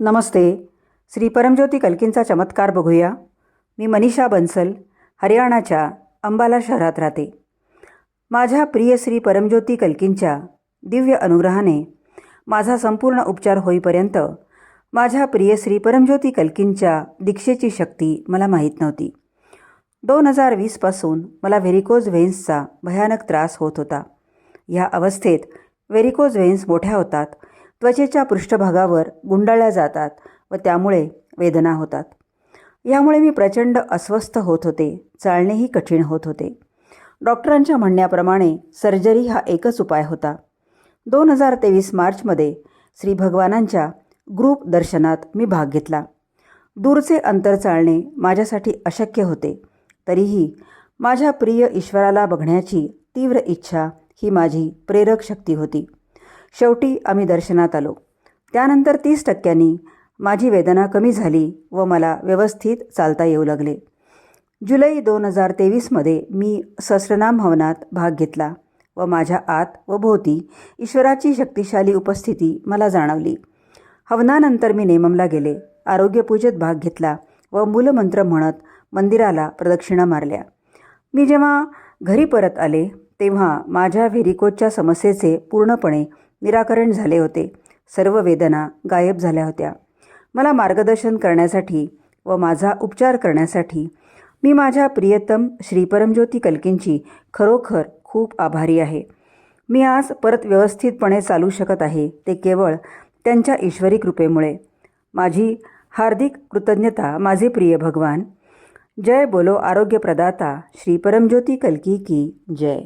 नमस्ते. श्री परमज्योती कल्कींचा चमत्कार बघूया. मी मनीषा बन्सल हरियाणाच्या अंबाला शहरात राहते. माझ्या प्रिय श्री परमज्योती कल्कींच्या दिव्य अनुग्रहाने माझा संपूर्ण उपचार होईपर्यंत माझ्या प्रिय श्री परमज्योती कल्कींच्या दीक्षेची शक्ती मला माहीत नव्हती. दोन हजार वीसपासून मला व्हेरिकोज व्हेन्सचा भयानक त्रास होत होता. ह्या अवस्थेत व्हेरिकोज व्हेन्स मोठ्या होतात त्वचेच्या पृष्ठभागावर गुंडाळल्या जातात व त्यामुळे वेदना होतात. यामुळे मी प्रचंड अस्वस्थ होत होते चालणेही कठीण होत होते. डॉक्टरांच्या म्हणण्याप्रमाणे सर्जरी हा एकच उपाय होता. दोन हजार तेवीस मार्चमध्ये श्री भगवानांच्या ग्रुप दर्शनात मी भाग घेतला. दूरचे अंतर चालणे माझ्यासाठी अशक्य होते. तरीही माझ्या प्रिय ईश्वराला बघण्याची तीव्र इच्छा ही माझी प्रेरक शक्ती होती. शेवटी आम्ही दर्शनात आलो. त्यानंतर तीस टक्क्यांनी माझी वेदना कमी झाली व मला व्यवस्थित चालता येऊ लागले. जुलै दोन हजार तेवीसमध्ये मी सहस्रनाम हवनात भाग घेतला व माझ्या आत व भोवती ईश्वराची शक्तिशाली उपस्थिती मला जाणवली. हवनानंतर मी नेममला गेले आरोग्यपूजेत भाग घेतला व मूलमंत्र म्हणत मंदिराला प्रदक्षिणा मारल्या. मी जेव्हा घरी परत आले तेव्हा माझ्या व्हेरिकोजच्या समस्येचे पूर्णपणे निराकरण झाले होते. सर्व वेदना गायब झाल्या होत्या. मला मार्गदर्शन करण्यासाठी व माझा उपचार करण्यासाठी मी माझ्या प्रियतम श्री परमज्योती कल्कींची खरोखर खूप आभारी आहे. मी आज परत व्यवस्थितपणे चालू शकत आहे. ते केवळ त्यांच्या ईश्वरी कृपेमुळे. माझी हार्दिक कृतज्ञता माझे प्रिय भगवान. जय बोलो आरोग्य प्रदाता श्री परमज्योती कल्की की जय.